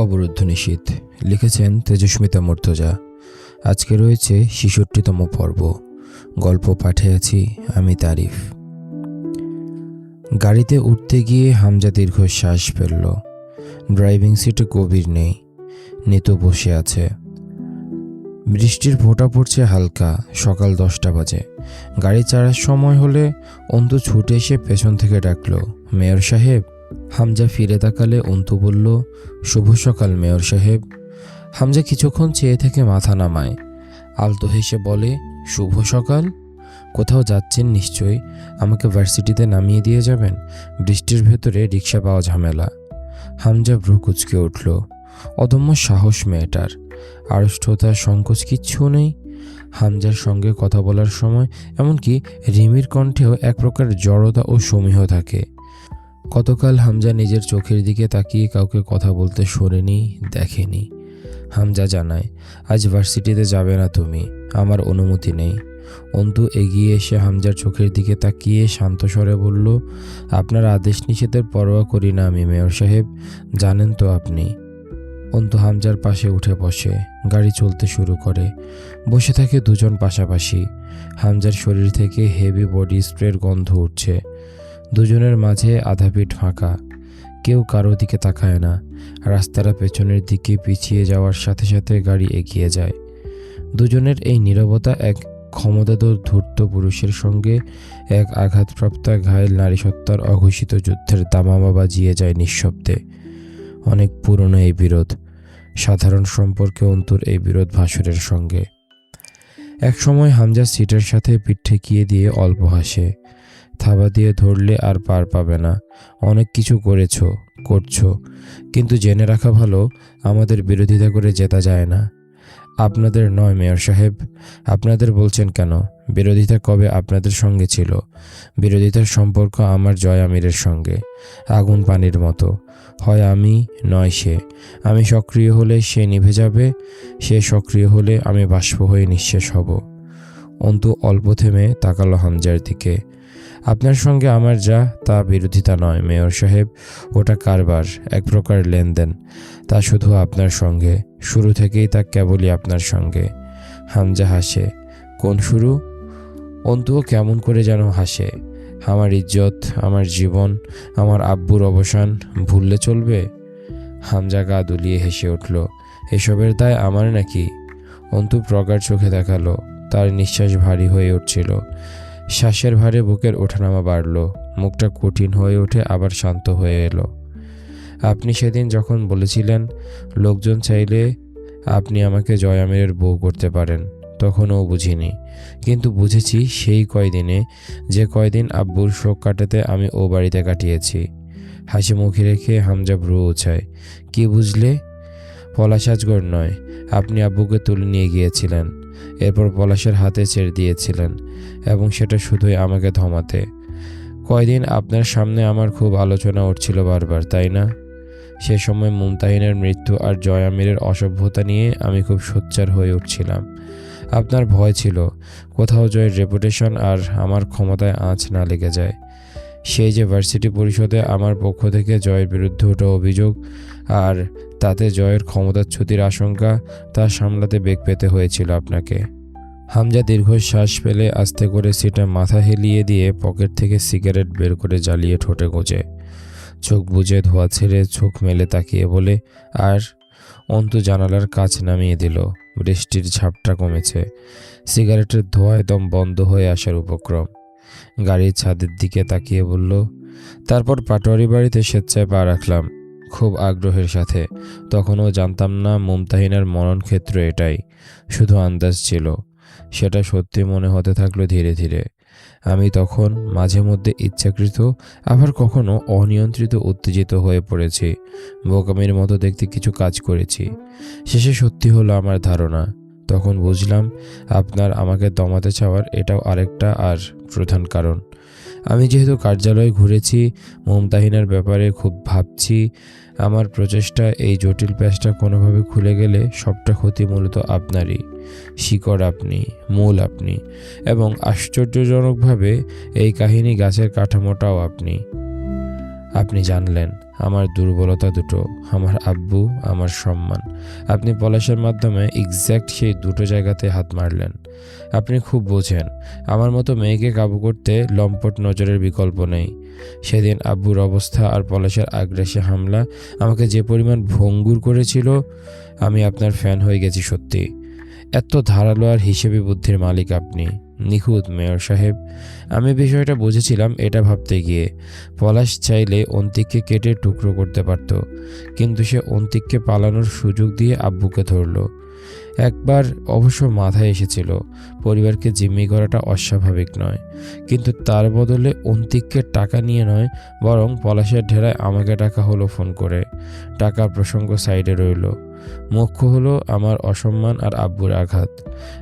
অবরুদ্ধ নিশীত লিখেছেন তেজস্মিতা মর্তজা। আজকে রয়েছে ছেষট্টিতম পর্ব। গল্প পাঠে আছি আমি তারিফ। গাড়িতে উঠতে গিয়ে হামজা দীর্ঘ শ্বাস ফেলল। ড্রাইভিং সিটে কবির নেই। নিতু বসে আছে। বৃষ্টির ফোঁটা পড়ছে হালকা, সকাল দশটা বাজে। গাড়ি চালার সময় হলে অন্তু ছুটে এসে পেছন থেকে ডাকলো, মেয়র সাহেব হামজা ফিরে তাকালে অন্তু বলল, শুভ সকাল, মেয়র সাহেব। হামজা কিছুক্ষণ চেয়ে থেকে মাথা নামায়। আলতো হেসে বলে, শুভ সকাল। কোথাও যাচ্ছেন নিশ্চয়ই? আমাকে ভার্সিটিতে নামিয়ে দিয়ে যাবেন? বৃষ্টির ভেতরে রিক্সা পাওয়া ঝামেলা। হামজা ভ্রু কুচকে উঠল। অদম্য সাহস মেয়েটার। আড়ষ্টতা সংকোচ কিচ্ছু নেই। হামজার সঙ্গে কথা বলার সময় এমনকি রিমির কণ্ঠেও এক প্রকার জড়তা ও সমীহ থাকে। গতকাল হামজা নিজের চোখের দিকে তাকিয়ে কাউকে কথা বলতে শোনেনি, দেখেনি। হামজা জানায়, আজ ভার্সিটিতে যাবে না তুমি, আমার অনুমতি নেই। অন্তু এগিয়ে এসে হামজার চোখের দিকে তাকিয়ে শান্ত স্বরে বলল, আপনার আদেশ নিষেধের পরোয়া করি না আমি, মেয়র সাহেব, জানেন তো আপনি। অন্তু হামজার পাশে উঠে বসে, গাড়ি চলতে শুরু করে। বসে থাকে দুজন পাশাপাশি। হামজার শরীর থেকে হেভি বডি স্প্রের গন্ধ উঠছে। দুজনের মাঝে আধা পিঠ ফাঁকা। কেউ কারও দিকে তাকায় না। রাস্তাটা পেছনের দিকে পিছিয়ে যাওয়ার সাথে সাথে গাড়ি এগিয়ে যায়। দুজনের এই নীরবতা এক ক্ষমতাধর ধূর্ত পুরুষের সঙ্গে এক আঘাতপ্রাপ্তা ঘায়েল নারীসত্তার অঘোষিত যুদ্ধের দামামা বাজিয়ে যায় নিঃশব্দে। অনেক পুরনো এই বিরোধ। সাধারণ সম্পর্কে অন্তুর এই বিরোধ ভাসুরের সঙ্গে। এক সময় হামজা সিটের সাথে পিঠ ঠেকিয়ে দিয়ে অল্প হাসে। থাবা দিয়ে ধরলে আর পার পাবে না। অনেক কিছু করেছ, করছ। কিন্তু জেনে রাখা ভালো, আমাদের বিরোধিতা করে জেতা যায় না। আপনাদের নয়, মেয়র সাহেব। আপনাদের বলছেন কেন? বিরোধিতা কবে আপনাদের সঙ্গে ছিল? বিরোধিতার সম্পর্ক আমার জয় আমিরের সঙ্গে। আগুন পানির মতো। হয় আমি, নয় সে। আমি সক্রিয় হলে সে নিভে যাবে, সে সক্রিয় হলে আমি বাষ্প হয়ে নিঃশেষ হব। অন্তু অল্প থেমে তাকালো হামজার দিকে। আপনার সঙ্গে আমার যা তা বিরোধিতা নয়, মেয়র সাহেব। ওটা কারবার, এক প্রকার লেনদেন। তা শুধু আপনার সঙ্গে, শুরু থেকেই তা কেবলই আপনার সঙ্গে। হামজা হাসে, কোন শুরু? অন্তুও কেমন করে যেন হাসে। আমার ইজ্জত, আমার জীবন, আমার আব্বুর অবসান ভুললে চলবে? হামজা গা দুলিয়ে হেসে উঠল, এসবের দায় আমার নাকি? অন্তু প্রগাঢ় চোখে দেখাল, তার নিঃশ্বাস ভারী হয়ে উঠছিল। শ্বাসের ভারে বুকের ওঠানামা বাড়ল। মুখটা কঠিন হয়ে ওঠে, আবার শান্ত হয়ে এলো। আপনি সেদিন যখন বলেছিলেন, লোকজন চাইলে আপনি আমাকে জয় আমিরের বউ করতে পারেন, তখনও বুঝিনি। কিন্তু বুঝেছি সেই কয়দিনে, যে কয়দিন আব্বুর শোক কাটাতে আমি ও বাড়িতে কাটিয়েছি। হাসি মুখে রেখে হামজা ভ্রু উছায় কি বুঝলে? পলাশ নয়, আপনি আব্বুকে তুলে নিয়ে গিয়েছিলেন। এরপর পলাশের হাতে ছেড়ে দিয়েছিলেন এবং সেটা শুধুই আমাকে ধমাতে। কয়দিন আপনার সামনে আমার খুব আলোচনা উঠছিল বারবার, তাই না? সে সময় মুমতাহিনের মৃত্যু আর জয় আমিরের অসভ্যতা নিয়ে আমি খুব সোচ্চার হয়ে উঠছিলাম। আপনার ভয় ছিল, কোথাও জয়ের রেপুটেশন আর আমার ক্ষমতায় আঁচ না লেগে যায়। সেই যে ভার্সিটি পরিষদে আমার পক্ষ থেকে জয়ের বিরুদ্ধে ওঠা অভিযোগ আর তাতে জয়ের ক্ষমতার ক্ষমতাচ্যুতির আশঙ্কা তা সামলাতে বেগ পেতে হয়েছিল আপনাকে। হামজা দীর্ঘশ্বাস ফেলে আস্তে করে সিটে মাথা হেলিয়ে দিয়ে পকেট থেকে সিগারেট বের করে জ্বালিয়ে ঠোঁটে গোজে। চোখ বুজে ধোয়া ছেড়ে চোখ মেলে তাকিয়ে বলে, আর? অন্তু জানালার কাছ নামিয়ে দিল। বৃষ্টির ঝাপটা কমেছে। সিগারেটের ধোঁয়া একদম বন্ধ হয়ে আসার উপক্রম। গাড়ির ছাদের দিকে তাকিয়ে বলল, তারপর পাটোয়ারি বাড়িতে স্বেচ্ছায় পা রাখলাম। খুব আগ্রহের সাথে। তখনও জানতাম না মুমতাহিনার মরণক্ষেত্র এটাই, শুধু আন্দাজ ছিল। সেটা সত্যি মনে হতে থাকল ধীরে ধীরে। আমি তখন মাঝে মধ্যে ইচ্ছাকৃত, আবার কখনো অনিয়ন্ত্রিত উত্তেজিত হয়ে পড়েছি। বোকামির মতো দেখতে কিছু কাজ করেছি। শেষে সত্যি হলো আমার ধারণা। তখন বুঝলাম, আপনার আমাকে দমাতে চাওয়ার এটাও আরেকটা আর প্রধান কারণ। আমি যেহেতু কার্যালয়ে ঘুরেছি, মমতাহিনার ব্যাপারে খুব ভাবছি আমার প্রচেষ্টা এই জটিল প্যাচটা কোনোভাবে খুলে গেলে সবটা ক্ষতি মূলত আপনারই। শিকড় আপনি, মূল আপনি এবং আশ্চর্যজনকভাবে এই কাহিনী গাছের কাঠামোটাও আপনি। আপনি জানলেন, আমার দুর্বলতা দুটো, আমার আব্বু, আমার সম্মান। আপনি পলাশের মাধ্যমে এক্স্যাক্ট সেই দুটো জায়গাতে হাত মারলেন। আপনি খুব বোঝেন, আমার মতো মেয়েকে কাবু করতে লম্পট নজরের বিকল্প নেই। সেদিন আব্বুর অবস্থা আর পলাশের আগ্রাসী হামলা আমাকে যে পরিমাণ ভঙ্গুর করেছিল, আমি আপনার ফ্যান হয়ে গেছি সত্যি। এত ধারালো আর হিসেবে বুদ্ধির মালিক আপনি। নিখুঁত মেয়র সাহেব, আমি বিষয়টা বুঝেছিলাম এটা ভাবতে গিয়ে। পলাশ চাইলে অন্তিককে কেটে টুকরো করতে পারত, কিন্তু সে অন্তিককে পালানোর সুযোগ দিয়ে আব্বুকে ধরলো। একবার অবশ্য মাথায় এসেছিল, পরিবারকে জিম্মি করাটা অস্বাভাবিক নয়। কিন্তু তার বদলে অন্তিককে টাকা নিয়ে নয়, বরং পলাশের ঢেরায় আমাকে টাকা হলো ফোন করে। টাকা প্রসঙ্গ সাইডে রইল। মুখ্য হলো আমার অসম্মান আর আব্বুর আঘাত।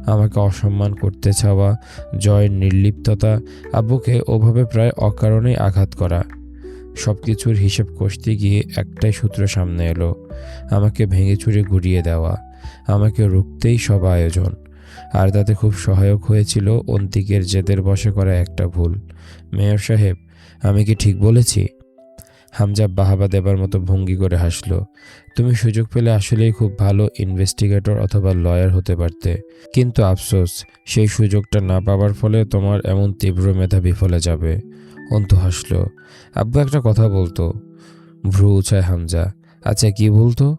আমাকে অসম্মান করতে চাওয়া, জয়ের নির্লিপ্ততা, আব্বুকে ওভাবে প্রায় অকারণেই আঘাত করা। সব কিছুর হিসেব কষতে গিয়ে একটাই সূত্র সামনে এলো, আমাকে ভেঙে চুরে ঘুরিয়ে দেওয়া। আমাকে রুখতেই সব আয়োজন। আর তাতে খুব সহায়ক হয়েছিল অন্তিকের জেদের বসে করা একটা ভুল। মেয়র সাহেব, আমি কি ঠিক বলেছি? হামজা বাহাবা দেবার মতো ভঙ্গি করে হাসলো। তুমি সুযোগ পেলে আসলেই খুব ভালো ইনভেস্টিগেটর অথবা লয়ার হতে পারতে। কিন্তু আফসোস, সেই সুযোগটা না পাওয়ার ফলে তোমার এমন তীব্র মেধা বিফলে যাবে। অন্তু হাসলো, আব্বু একটা কথা বলতো। ভ্রু উচায় হামজা আচ্ছা কি বলতো?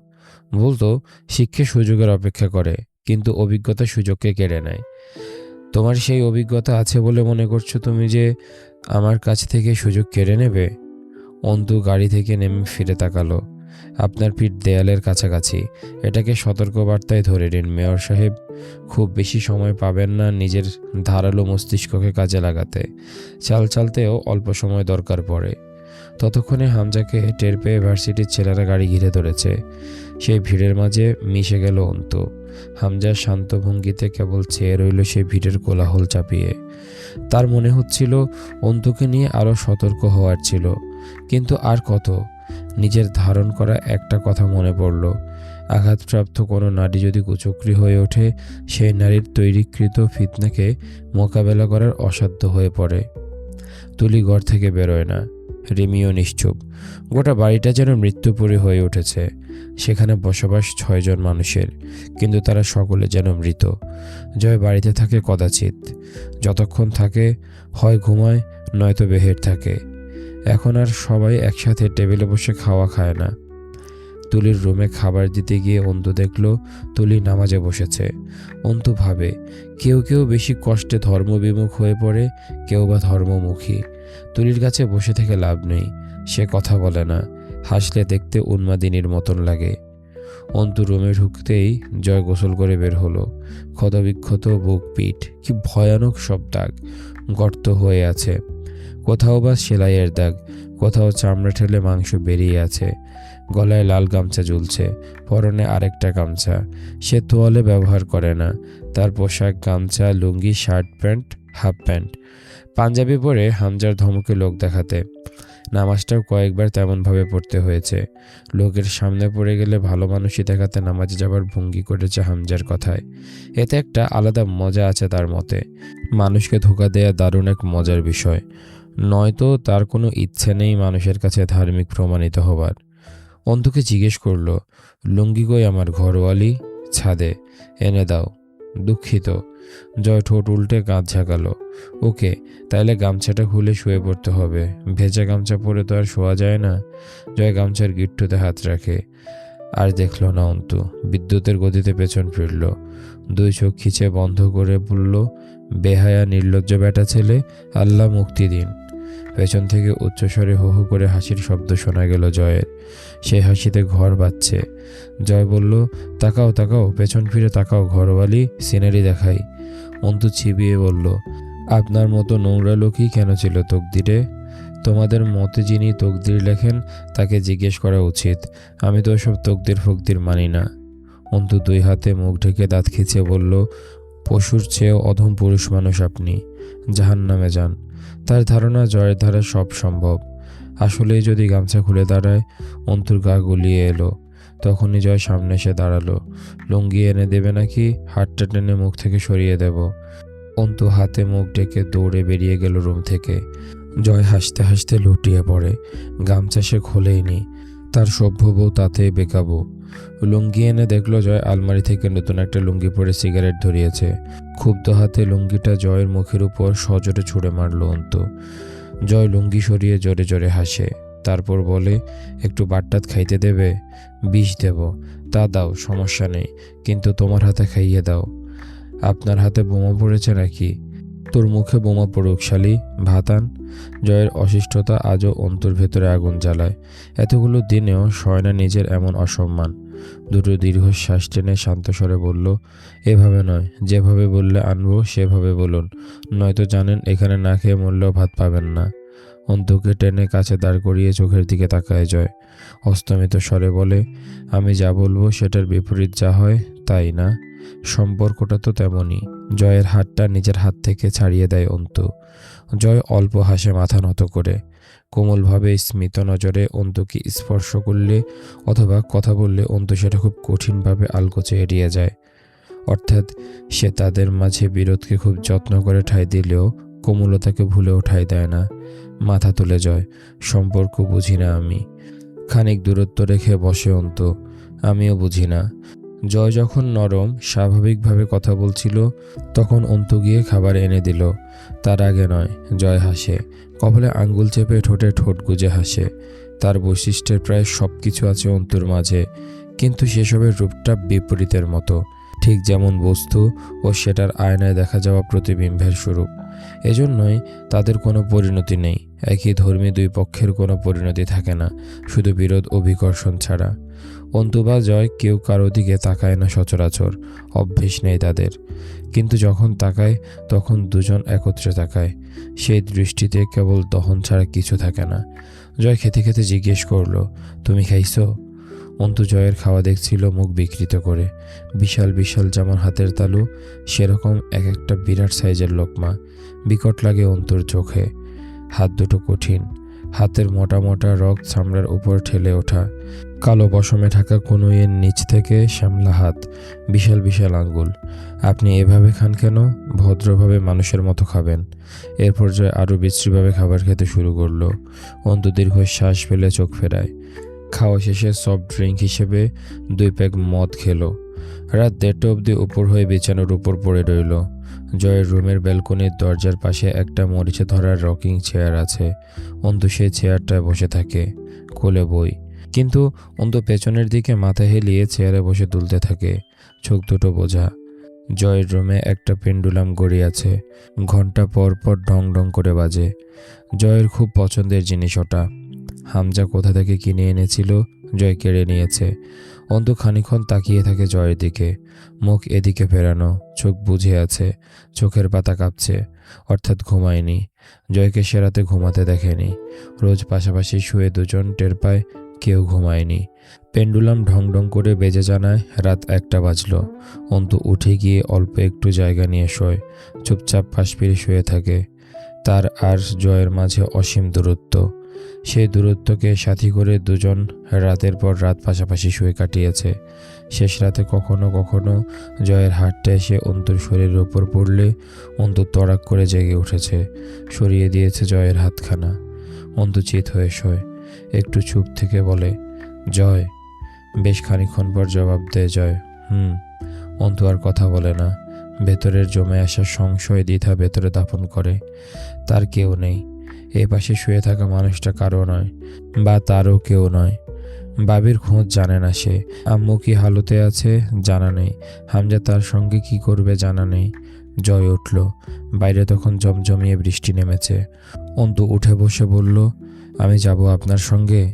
বলতো শিক্ষা সুযোগের অপেক্ষা করে, কিন্তু অভিজ্ঞতা সুযোগকে কেড়ে নেয়। তোমার সেই অভিজ্ঞতা আছে বলে মনে করছ তুমি যে আমার কাছ থেকে সুযোগ কেড়ে নেবে? অন্তু গাড়ি থেকে নেমে ফিরে তাকালো। আপনার পিঠ দেয়ালের কাছাকাছি। এটাকে সতর্কবার্তায় ধরে নিন, মেয়র সাহেব। খুব বেশি সময় পাবেন না নিজের ধারালো মস্তিষ্ককে কাজে লাগাতে। চাল চালতেও অল্প সময় দরকার পড়ে। ততক্ষণে হামজাকে টের পেয়ে ভার্সিটির ছেলেরা গাড়ি ঘিরে ধরেছে। সেই ভিড়ের মাঝে মিশে গেল অন্ত। হামজার শান্ত ভঙ্গিতে কেবল চেয়ে রইল সেই ভিড়ের কোলাহল চাপিয়ে। তার মনে হচ্ছিল অন্তুকে নিয়ে আরও সতর্ক হওয়ার ছিল, কিন্তু আর কত, নিজের ধারণ করা একটা কথা মনে পড়ল। আঘাতপ্রাপ্ত কোনো নারী যদি কুচক্রি হয়ে ওঠে, সেই নারীর তৈরিকৃত ফিতনাকে মোকাবেলা করার অসাধ্য হয়ে পড়ে। তুলি ঘর থেকে বেরোয় না। রিমিও নিশ্চুপ। গোটা বাড়িটা যেন মৃত্যুপুরী হয়ে উঠেছে। সেখানে বসবাস ছয়জন মানুষের, কিন্তু তারা সকলে যেন মৃত। জয় বাড়িতে থাকে কদাচিৎ। যতক্ষণ থাকে, হয় ঘুমায়, নয়তো বেহের থাকে। এখন আর সবাই একসাথে টেবিলে বসে খাওয়া খায় না। তুলির রুমে খাবার দিতে গিয়ে অন্তু দেখল, তুলি নামাজে বসেছে। অন্তু ভাবে, কেউ কেউ বেশি কষ্টে ধর্মবিমুখ হয়ে পড়ে, কেউ বা ধর্মমুখী। তুলির কাছে বসে থেকে লাভ নেই। সে কথা বলে না। হাসলে দেখতে উন্মাদিনীর মতন লাগে। অন্তু রুমে ঢুকতেই জয় গোসল করে বের হলো। ক্ষতবিক্ষত বুক পিঠ। কি ভয়ানক সব দাগ। গর্ত হয়ে আছে। কোথাও বা সেলাইয়ের দাগ। কোথাও চামড়া ঠেলে মাংস বেরিয়ে আছে। গলায় লাল গামছা ঝুলছে পরনে আরেকটা গামছা। সে তোয়ালে ব্যবহার করে না। তার পোশাক, গামছা, লুঙ্গি, শার্ট প্যান্ট, হাফ প্যান্ট। পাঞ্জাবি পরে হামজার ধমকে লোক দেখাতে। নামাজটাও কয়েকবার তেমনভাবে পড়তে হয়েছে। লোকের সামনে পড়ে গেলে ভালো মানুষই দেখাতে নামাজে যাবার ভঙ্গি করেছে হামজার কথায়। এতে একটা আলাদা মজা আছে তার মতে। মানুষকে ধোকা দেয়া দারুণ এক মজার বিষয়। নয়তো তার কোনো ইচ্ছে নেই মানুষের কাছে ধার্মিক প্রমাণিত হবার। অন্ধুকে জিজ্ঞেস করল, লুঙ্গি কই আমার ঘরওয়ালি? ছাদে। এনে দাও। দুঃখিত। জয় ঠোঁট উল্টে কাঁধ ঝাঁকালো ওকে, তাইলে গামছাটা খুলে শুয়ে পড়তে হবে। ভেজা গামছা পরে তো আর শোয়া যায় না। জয় গামছার গিট্টুতে হাত রাখে। আর দেখল না অন্তু। বিদ্যুতের গতিতে পেছন ফিরল। দুই চোখ খিচে বন্ধ করে বলল, বেহায়া নির্লজ্জ বেটা ছেলে, আল্লাহ মুক্তি দিন। পেছন থেকে উচ্চস্বরে হু হু করে হাসির শব্দ শোনা গেল জয়ের। সেই হাসিতে ঘর বাজছে জয় বলল, তাকাও তাকাও, পেছন ফিরে তাকাও, ঘরওয়ালি সিনারি দেখাই। অন্তু চিবিয়ে বলল, আপনার মতো নোংরা লোকই কেন ছিল তকদিরে? তোমাদের মতে যিনি তকদির লেখেন, তাকে জিজ্ঞেস করা উচিত। আমি তো সব তকদির ফকদির মানি না। অন্তু দুই হাতে মুখ ঢেকে দাঁত খিচে বলল, পশুর চেয়েও অধম পুরুষ মানুষ আপনি। জাহান নামে যান। তার ধারণা জয়ের ধারা সব সম্ভব। আসলেই যদি গামছা খুলে দাঁড়ায়, অন্তুর গা গুলিয়ে এলো। তখনই জয় সামনে এসে দাঁড়াল। লুঙ্গি এনে দেবে নাকি? হাতটা টেনে মুখ থেকে সরিয়ে দেব। অন্তু হাতে মুখ ডেকে দৌড়ে বেরিয়ে গেল রুম থেকে। জয় হাসতে হাসতে লুটিয়ে পড়ে। গামছা সে খোলেইনি তার সভ্য বউ তাতেই বেকাবো। লুঙ্গি এনে দেখল জয় আলমারি থেকে নতুন একটা লুঙ্গি পরে সিগারেট ধরিয়েছে। ক্ষুব্ধ হাতে লুঙ্গিটা জয়ের মুখের উপর সজোরে ছুঁড়ে মারল অন্ত। জয় লুঙ্গি সরিয়ে জোরে জোরে হাসে। তারপর বলে, একটু বাট্টাত খাইতে দেবে? বিষ দেব। তা দাও, সমস্যা নেই। কিন্তু তোমার হাতে খাইয়ে দাও। আপনার হাতে বোমা পড়েছে নাকি? তোর মুখে বোমা পড়ুক, শালি। ভাতান, জয়ের অশিষ্টতা আজও অন্তর ভেতরে আগুন জ্বালায়। এতগুলো দিনেও সয়না নিজের এমন অসম্মান। দুটো দীর্ঘশ্বাস টেনে শান্তস্বরে বলল, এভাবে নয়। যেভাবে বললে আনব, সেভাবে বলুন। নয়তো জানেন এখানে না খেয়ে মরলেও ভাত পাবেন না। অন্তকে টেনে কাছে দাঁড় করিয়ে চোখের দিকে তাকায় জয়। অস্তমিত স্বরে বলে, আমি যা বলব সেটার বিপরীত যা হয়, তাই না? সম্পর্কটা তো তেমনই। জয়ের হাতটা নিজের হাত থেকে ছাড়িয়ে দেয় অন্তু। জয় অল্প হাসে মাথা নত করে। কোমলভাবে স্মিত নজরে অন্তুকে স্পর্শ করলে অথবা কথা বললে অন্তু সেটা খুব কঠিনভাবে আলগোচে এড়িয়ে যায়। অর্থাৎ সে তাদের মাঝে বিরোধকে খুব যত্ন করে ঠাঁই দিলেও কোমলতাকে ভুলেও ঠাঁই দেয় না। মাথা তুলে জয়, সম্পর্ক বুঝি না আমি। খানিক দূরত্ব রেখে বসে অন্ত। আমিও বুঝি না। জয় যখন নরম, স্বাভাবিকভাবে কথা বলছিল, তখন অন্তু গিয়ে খাবার এনে দিল। তার আগে নয়, জয় হাসে। কপালে আঙ্গুল চেপে ঠোঁটে ঠোঁট গুজে হাসে। তার বৈশিষ্ট্যের প্রায় সব কিছু আছে অন্তুর মাঝে, কিন্তু সেসবের রূপটা বিপরীতের মতো। ঠিক যেমন বস্তু ও সেটার আয়নায় দেখা যাওয়া প্রতিবিম্বের স্বরূপ। এজন্যই তাদের কোনো পরিণতি নেই। একই ধর্মী দুই পক্ষের কোনো পরিণতি থাকে না। শুধু বিরোধ ও বিকর্ষণ ছাড়া। অন্তু বা জয় কেউ কারও দিকে তাকায় না সচরাচর, অভ্যেস নেই তাদের। কিন্তু যখন তাকায়, তখন দুজন একত্রে তাকায়। সেই দৃষ্টিতে কেবল দহন ছাড়া কিছু থাকে না। জয় খেতে খেতে জিজ্ঞেস করল, তুমি খাইছো? অন্তু জয়ের খাওয়া দেখছিল মুখ বিকৃত করে। বিশাল বিশাল যেমন হাতের তালু, সেরকম এক একটা বিরাট সাইজের লোকমা। বিকট লাগে অন্তুর চোখে। হাত দুটো কঠিন। হাতের মোটা মোটা রক চামড়ার উপর ঠেলে ওঠা। কালো পশমে ঢাকা কনুইয়ের নিচ থেকে শ্যামলা হাত, বিশাল বিশাল আঙ্গুল। আপনি এভাবে খান কেন? ভদ্রভাবে মানুষের মতো খাবেন। এরপর জয় আরও বিশ্রীভাবে খাবার খেতে শুরু করল। অন্তু দীর্ঘ শ্বাস ফেলে চোখ ফেরায়। খাওয়া শেষে সফট ড্রিঙ্ক হিসেবে দুই প্যাক মদ খেলো। রাত দেড়টা অবধি উপর হয়ে বিছানোর উপর পড়ে রইল। জয়ের রুমের ব্যালকনির দরজার পাশে একটা মরিচে ধরার রকিং চেয়ার আছে। অন্তু সেই চেয়ারটায় বসে থাকে। কোলে বই। কিন্তু অন্ত পেছনের দিকে মাথা হেলিয়ে চেয়ারে বসে তুলতে থাকে, চোখ দুটো বোঝা। জয়ের রুমে একটা পেন্ডুলাম গড়ি আছে, ঘণ্টা পর পর ঢং ঢং করে বাজে। জয়ের খুব পছন্দের জিনিস ওটা। হামজা কোথা থেকে কিনে এনেছিল, জয় কেড়ে নিয়েছে। অন্ত খানিক্ষণ তাকিয়ে থাকে জয়ের দিকে। মুখ এদিকে ফেরানো, চোখ বুঝে আছে, চোখের পাতা কাঁপছে, অর্থাৎ ঘুমায়নি। জয়কে সেরাতে ঘুমাতে দেখেনি। রোজ পাশাপাশি শুয়ে দুজন টের পায় কেউ ঘুমায়নি। পেন্ডুলাম ঢং ঢং করে বেজে জানায়, রাত একটা বাজলো। অন্তু উঠে গিয়ে অল্প একটু জায়গা নিয়ে শোয়, চুপচাপ পাশ ফিরে শুয়ে থাকে। তার আর জয়ের মাঝে অসীম দূরত্ব। সেই দূরত্বকে সাথী করে দুজন রাতের পর রাত পাশাপাশি শুয়ে কাটিয়েছে। শেষ রাতে কখনো কখনো জয়ের হাতটা এসে অন্তুর শরীরের ওপর পড়লে অন্তু তড়াক করে জেগে উঠেছে। সরিয়ে দিয়েছে জয়ের হাতখানা। অন্তু চিত হয়ে শোয়। একটু চুপ থেকে বলে, জয়। বেশ খানিক্ষণ পর জবাব দেয়, জয়। হুম। অন্তু আর কথা বলে না। ভেতরের জমে আসা সংশয় দ্বিধা ভেতরে দাপন করে। তার কেউ নেই। এ পাশে শুয়ে থাকা মানুষটা কারও নয়, বা তারও কেউ নয়। বাবির খোঁজ জানে না সে। আম্মু কি হালতে আছে? জানা নেই। হামজা তার সঙ্গে কি করবে জানা নেই। জয় উঠল। বাইরে তখন জমজমিয়ে বৃষ্টি নেমেছে। অন্তু উঠে বসে বলল আমি যাব আপনার সঙ্গে।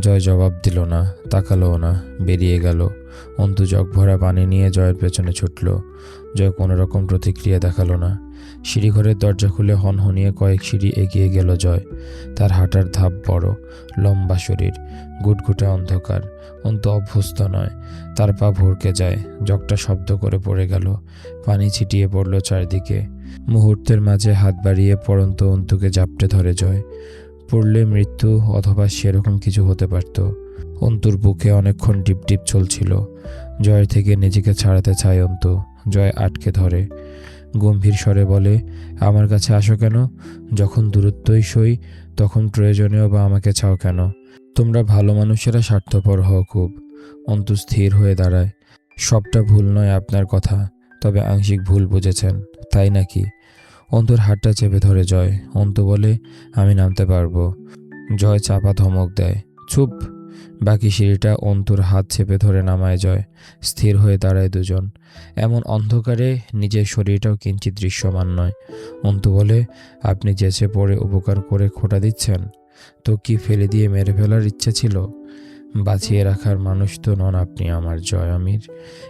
জয় জবাব দিল না তাকালোও না, বেরিয়ে গেল। অন্তু জগ ভরা পানি নিয়ে জয়ের পেছনে ছুটল। জয় কোনো রকম প্রতিক্রিয়া দেখাল না। সিঁড়িঘরের দরজা খুলে হনহনিয়ে কয়েক সিঁড়ি এগিয়ে গেল জয়। তার হাঁটার ধাপ বড়, লম্বা শরীর, গুটগুটে অন্ধকার। অন্তু অভ্যস্ত নয়, তার পা ভরকে যায়। জগটা শব্দ করে পড়ে গেল, পানি ছিটিয়ে পড়ল চারদিকে। মুহূর্তের মাঝে হাত বাড়িয়ে পড়ন্ত অন্তুকে জাপটে ধরে জয়। পড়লে মৃত্যু অথবা সেরকম কিছু হতে পারত। অন্তুর বুকে অনেকক্ষণ ডিপ ডিপ চলছিল। জয় থেকে নিজেকে ছাড়াতে চায় অন্তু। জয় আটকে ধরে। গম্ভীর স্বরে বলে, আমার কাছে আসো কেন? যখন দূরত্বই সই, তখন প্রয়োজনেও বা আমাকে চাও কেন? তোমরা ভালো মানুষেরা স্বার্থপর হও খুব। অন্তু স্থির হয়ে দাঁড়ায়। সবটা ভুল নয় আপনার কথা, তবে আংশিক ভুল বুঝেছেন, তাই নাকি? অন্তুর হাতটা চেপে ধরে জয়। অন্তু বলে, আমি নামতে পারব। জয় চাপা ধমক দেয়। চুপ! বাকি সিঁড়িটা অন্তুর হাত চেপে ধরে নামায় জয়। স্থির হয়ে দাঁড়ায় দুজন। এমন অন্ধকারে নিজের শরীরটাও কিঞ্চিত দৃশ্যমান নয়। অন্তু বলে, আপনি যেচে পড়ে উপকার করে খোটা দিচ্ছেন, তো কি ফেলে দিয়ে মেরে ফেলার ইচ্ছে ছিল? বাঁচিয়ে রাখার মানুষ তো নন আপনি আমার জয় আমির।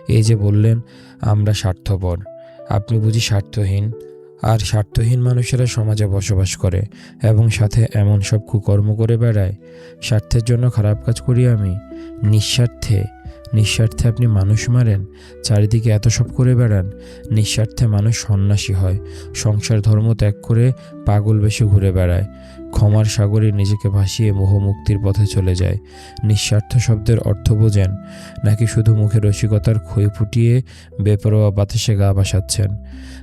এই যে বললেন, আমরা স্বার্থপর। আপনি বুঝি স্বার্থহীন। আর স্বার্থহীন মানুষেরা সমাজে বসবাস করে এবং সাথে এমন সব কুকর্ম করে বেড়ায়। স্বার্থের জন্য খারাপ কাজ করি আমি। নিঃস্বার্থে নিঃস্বার্থে আপনি মানুষ মারেন, চারিদিকে এত সব করে বেড়ান, নিঃস্বার্থে মানুষ সন্ন্যাসী হয়, সংসার ধর্ম ত্যাগ করে পাগল বেশে ঘুরে বেড়ায়। ক্ষমার সাগরে নিজেকে ভাসিয়ে মোহমুক্তির পথে চলে যায়। নিঃস্বার্থ শব্দের অর্থ বোঝেন, নাকি শুধু মুখে রসিকতার খই ফুটিয়ে বেপরোয়া বাতাসে গা ভাসাচ্ছেন?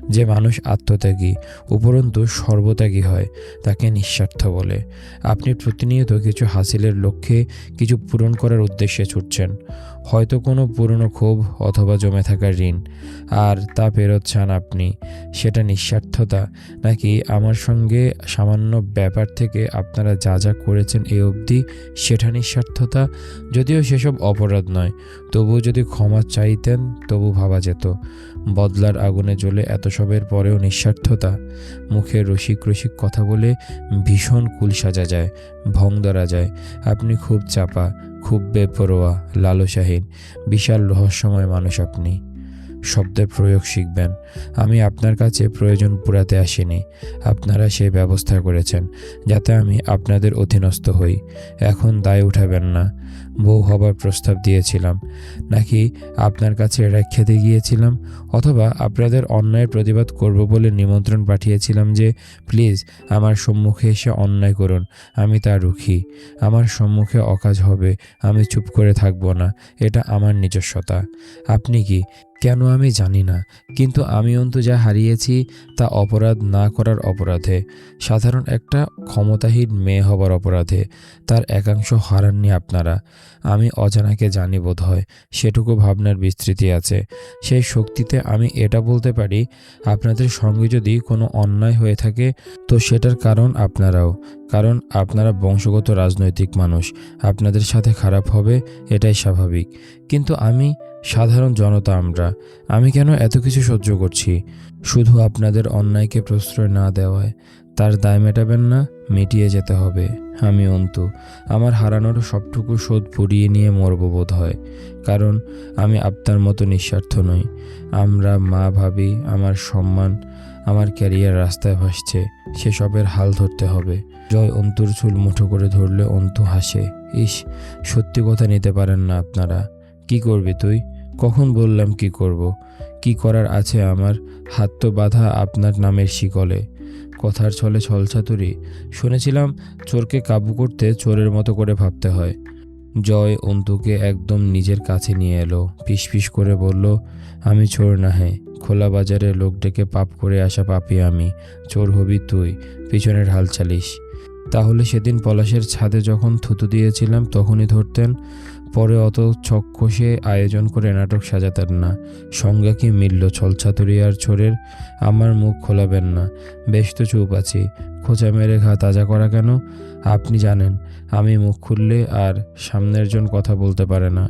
যে মানুষ আত্মত্যাগী, উপরন্তু সর্বত্যাগী হয়, তাকে নিঃস্বার্থ বলে। আপনি প্রতিনিয়ত কিছু হাসিলের লক্ষ্যে কিছু পূরণ করার উদ্দেশ্যে ছুটছেন। হয়তো কোনো পুরনো ক্ষোভ অথবা জমে থাকা ঋণ। আর তা ফেরত চান আপনি। সেটা নিঃস্বার্থতা, নাকি আমার সঙ্গে সামান্য ব্যাপার থেকে আপনারা যা যা করেছেন এই অবধি সেটা নিঃস্বার্থতা। যদিও সেসব অপরাধ নয়, তবুও যদি ক্ষমা চাইতেন তবু ভাবা যেত। বদলার আগুনে জ্বলে এত সবের পরেও নিঃস্বার্থতা। মুখে রসিক রসিক কথা বলে ভীষণ কুল সাজা যায় ভং ধরা যায়। আপনি খুব চাপা, খুব বেপরোয়া, লালসাহীন, বিশাল রহস্যময় মানুষ আপনি। শব্দের প্রয়োগ শিখবেন। আমি আপনার কাছে প্রয়োজন পুরাতে আসিনি। আপনারা সেই ব্যবস্থা করেছেন, যাতে আমি আপনাদের অধীনস্থ হই। এখন দায় উঠাবেন না। বউ হবার প্রস্তাব দিয়েছিলাম। নাকি আপনার কাছে রেখাতে গিয়েছিলাম? অথবা আপনাদের অন্যায়ের প্রতিবাদ করব বলে নিমন্ত্রণ পাঠিয়েছিলাম যে, প্লিজ, আমার সম্মুখে এসে অন্যায় করুন। আমি তা রুখি। আমার সম্মুখে অকাজ হবে। আমি চুপ করে থাকব না। এটা আমার নিজস্বতা। আপনি কি কেন আমি জানি না, কিন্তু আমি অন্তু যা হারিয়েছি তা অপরাধ না করার অপরাধে। সাধারণ একটা ক্ষমতাহীন মেয়ে হবার অপরাধে। তার একাংশ হারাননি আপনারা। আমি অজানাকে জানি বোধ হয় সেটুকু ভাবনার বিস্তৃতি আছে। সেই শক্তিতে আমি এটা বলতে পারি, আপনাদের সঙ্গে যদি কোনো অন্যায় হয়ে থাকে, তো সেটার কারণ আপনারাও। কারণ আপনারা বংশগত রাজনৈতিক মানুষ, আপনাদের সাথে খারাপ হবে, এটাই স্বাভাবিক। কিন্তু আমি সাধারণ জনতা আমরা। আমি কেন এত কিছু সহ্য করছি? শুধু আপনাদের অন্যায়কে প্রশ্রয় না দেওয়ায় তার দায় মেটাবেন না, মিটিয়ে যেতে হবে। আমি অন্তু, আমার হারানোর সবটুকু শোধ পুড়িয়ে নিয়ে মরব বোধ হয়, কারণ আমি আপনার মতো নিঃস্বার্থ নই। আমরা মা ভাবি, আমার সম্মান, আমার ক্যারিয়ার রাস্তায় ভাসছে, সেসবের হাল ধরতে হবে। জয় অন্তুর চুল মুঠো করে ধরলে অন্তু হাসে। ইস, সত্যি কথা নিতে পারেন না আপনারা। কি করবি তুই? কখন বললাম কি করব? কি করার আছে আমার? হাত তো বাঁধা আপনার নামের শিকলে। কথার ছলে ছলছাতুরি শুনেছিলাম চোরকে কাবু করতে চোরের মতো করে ভাবতে হয়। জয় অন্তুকে একদম নিজের কাছে নিয়ে এলো। পিস করে বলল, আমি চোর না হ্যাঁ খোলা বাজারে লোক ডেকে পাপ করে আসা পাপি আমি। চোর হবি তুই। পিছনের হাল চালিস। তাহলে সেদিন পলাশের ছাদে যখন থুতু দিয়েছিলাম, তখনই ধরতেন, পরে অত ছক চক্ষসে আয়োজন করে নাটক সাজাতেন না। সংজ্ঞা কি মিলল আর ছোরের? আমার মুখ খোলাবেন না। বেশ তো চুপ আছি। খোঁচা মেরে ঘা তাজা করা কেন? আপনি জানেন, আমি মুখ খুললে আর সামনের জন কথা বলতে পারে না।